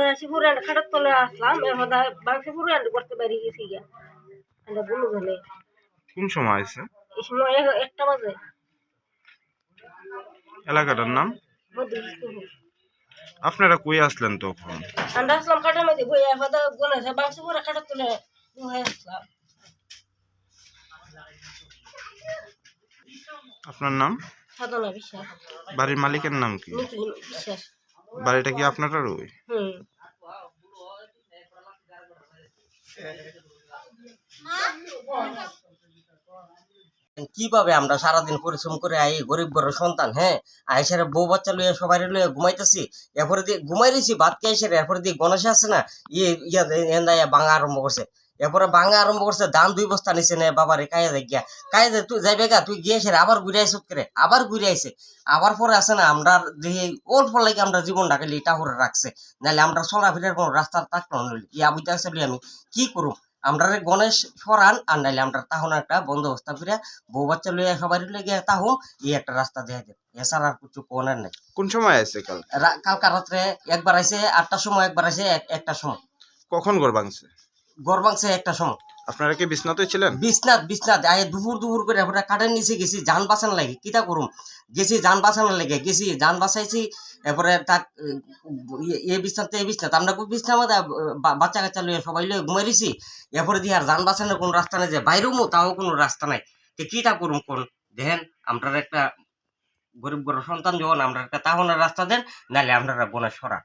মনে হয় পুরান খাটার তলে আসলাম এখন বাংসে পুরান করতে পারি গেছি গিয়া। আমরা বলু গেলে কোন সময় আছে এই সময় এক- একটা বাজে। এলাকাটার নাম? আপনারা কই আসলেন তখন? আমরা আসলাম খাটার মধ্যে বই এখন গোনা আছে বাংসে পুরা খাটার তলে আসলাম। আপনার নাম? বাড়ির মালিকের নাম কি? বাড়িটা কি আপনারই কীভাবে আমরা সারাদিন পরিশ্রম করে আই গরিব ঘরের সন্তান হ্যাঁ আয়েসারে বউ বাচ্চা লইয়া সবাই লইয়া ঘুমাইতেছি এরপরে দিয়ে ঘুমাই রয়েছি ভাত খেয়ে এরপরে দিয়ে গণেশ আছে না ইয়ে ইয়া ভাঙা আরম্ভ করছে এরপরে বাঙা আরম্ভ করছে ধান দুই বস্তা নিছে নে বাবারে কায়া দেখ গিয়া। কায়া দে তুই যাইবে গা তুই গিয়ে এসে আবার ঘুরে আইসত করে আবার ঘুরে আইছে। আবার পরে আছে না আমরা দেখি অল্প লাগে আমরা জীবনটা খালি টাহুরে রাখছে। নাহলে আমরা চলাফেরার কোনো রাস্তা না ইয়া বুঝতে আসলে আমি কি করুম? আমরা গণেশ সরান আর নাইলে আমরা তাহলে একটা বন্দোবস্ত করে বউ বাচ্চা লইয়া সবাই লইয়া তাহুম এই একটা রাস্তা দেয়া দেন এছাড়া আর কিছু কোনের নাই। কোন সময় আছে কাল? কালকা রাত্রে একবার আইছে আটটার সময় একবার আইছে এক- একটার সময়। কখন ঘর ভাঙছে? ভাঙছে একটা সময়। আপনারা কি বিছনাতে ছিলেন? বিছনাথ বিছনাথ আয় দুপুর দুপুর করে আমরা কাঠের নিচে গেছি যান বাঁচানো লাগে কিতা করুম? গেছি যান বাঁচানো লাগে গেছি যান বাঁচাইছি এরপরে তাক এ বিছনাতে এ বিছনাথ আমরা খুব বিছনার বা- বাচ্চা কাচ্চা লইয়া সবাই লইয়া ঘুমাই দিছি এরপরে দিয়ে আর যান বাঁচানোর কোনো রাস্তা নাই যে বাইরেও তাও কোনো রাস্তা নাই। তো কিটা করুম কোন? দেখেন আমরা একটা গরিব গরিব সন্তান যখন আমরা একটা তাহনের রাস্তা দেন নাহলে আপনারা বনে সরা